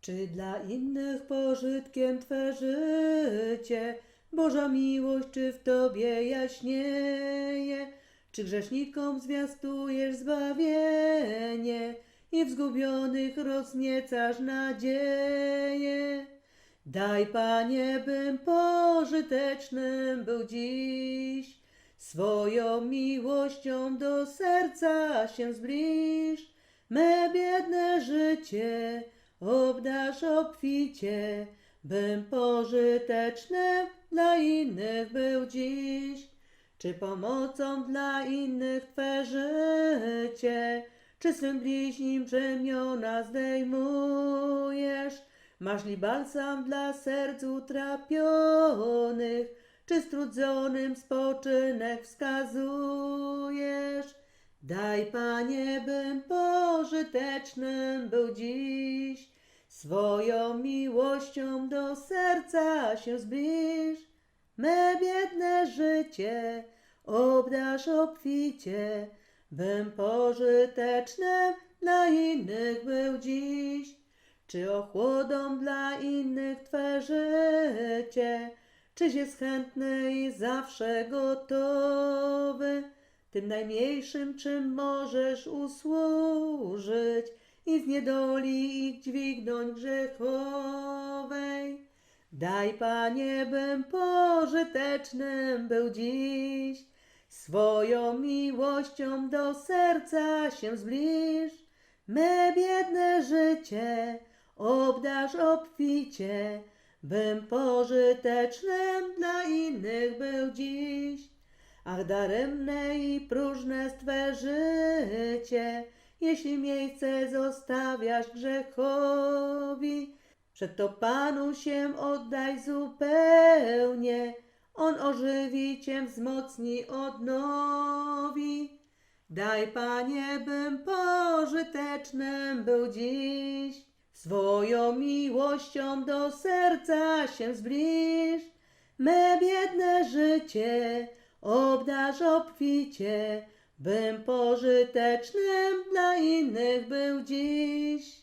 Czy dla innych pożytkiem Twe życie, Boża miłość, czy w Tobie jaśnieje? Czy grzesznikom zwiastujesz zbawienie i w zgubionych rozniecasz nadzieję? Daj, Panie, bym pożytecznym był dziś, swoją miłością do serca się zbliż, me biedne życie obdarz obficie, bym pożytecznym dla innych był dziś. Czy pomocą dla innych Twe życie, czy swym bliźnim brzemiona zdejmujesz? Masz li balsam dla serc utrapionych, czy strudzonym spoczynek wskazujesz? Daj, Panie, bym pożytecznym był dziś, swoją miłością do serca się zbliż. Me biedne życie obdarz obficie, bym pożytecznym dla innych był dziś. Czy ochłodą dla innych Twe życie, czyś jest chętny i zawsze gotowy, tym najmniejszym, czym możesz usłużyć i z niedoli ich dźwignąć grzechowej. Daj, Panie, bym pożytecznym był dziś, swoją miłością do serca się zbliż. Me biedne życie obdarz obficie, bym pożytecznym dla innych był dziś. Ach, daremne i próżne Twe życie, jeśli miejsce zostawiasz grzechowi. Przed to Panu się oddaj zupełnie, On ożywi Cię, wzmocni, odnowi. Daj, Panie, bym pożytecznym był dziś, swoją miłością do serca się zbliż. Me biedne życie obdarz obficie, bym pożytecznym dla innych był dziś.